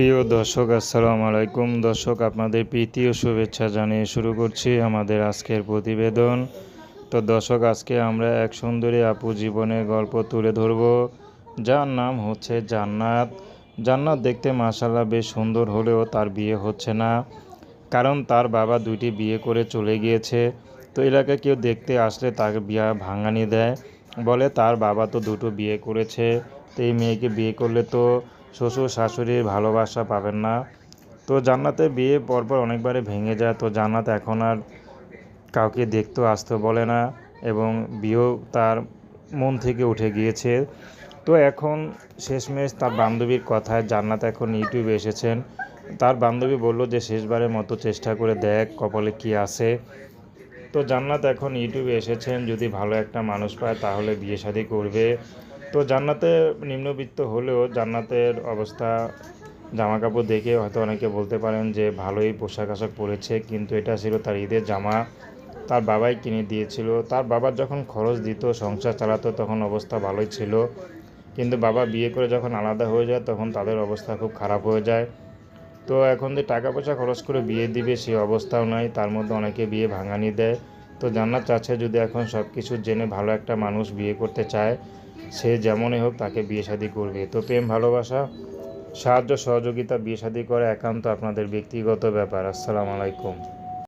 প্রিয় দর্শক, আসসালামু আলাইকুম। দর্শক, আপনাদের প্রীতি ও শুভেচ্ছা জানিয়ে শুরু করছি আমাদের আজকের প্রতিবেদন। তো দর্শক, আজকে আমরা এক সুন্দরী আপু জীবনের গল্প তুলে ধরব। যার নাম হচ্ছে জান্নাত। জান্নাত দেখতে মাসাল্লাহ বেশ সুন্দর হলেও তার বিয়ে হচ্ছে না, কারণ তার বাবা দুইটি বিয়ে করে চলে গিয়েছে। তো এলাকায় কেউ দেখতে আসলে তাকে বিয়া ভাঙানি দেয়। বলে, তার বাবা তো দুটো বিয়ে করেছে, তো এই মেয়েকে বিয়ে করলে তো শ্বশুর, শাশুড়ির ভালোবাসা পাবেন না। তো জান্নাতে বিয়ে পরপর অনেকবারে ভেঙে যায়। তো জান্নাত এখন আর কাউকে দেখতেও আসতে বলে না এবং বিয়েও তার মন থেকে উঠে গিয়েছে। তো এখন শেষমেশ তার বান্ধবীর কথায় জান্নাত এখন ইউটিউবে এসেছেন। তার বান্ধবী বলল যে, শেষবারের মতো চেষ্টা করে দেখ কপালে কি আছে। তো জান্নাত এখন ইউটিউবে এসেছেন। যদি ভালো একটা মানুষ পায় তাহলে বিয়ে শাদী করবে। তো জান্নাতে নিম্নবিত্ত হলেও জান্নাতের অবস্থা জামা কাপড় দেখে হয়তো অনেকে বলতে পারেন যে ভালোই পোশাক আশাক পরেছে, কিন্তু এটা ছিল তার ঈদের জামা। তার বাবাই কিনে দিয়েছিল। তার বাবার যখন খরচ দিত, সংসার চালাতো, তখন অবস্থা ভালোই ছিল। কিন্তু বাবা বিয়ে করে যখন আলাদা হয়ে যায়, তখন তাদের অবস্থা খুব খারাপ হয়ে যায়। তো এখন যে টাকা পয়সা খরচ করে বিয়ে দিবে সেই অবস্থাও নাই। তার মধ্যে অনেকে বিয়ে ভাঙানি দেয়। তো জান্নাত চাচ্ছে যদি এখন সব কিছু জেনে ভালো একটা মানুষ বিয়ে করতে চায়, সে যেমনই হোক তাকে বিয়ে শাদি করবে। তো প্রেম, ভালোবাসা, সাহায্য, সহযোগিতা, বিয়ে শাদি করা একান্ত আপনাদের ব্যক্তিগত ব্যাপার। আসসালামু আলাইকুম।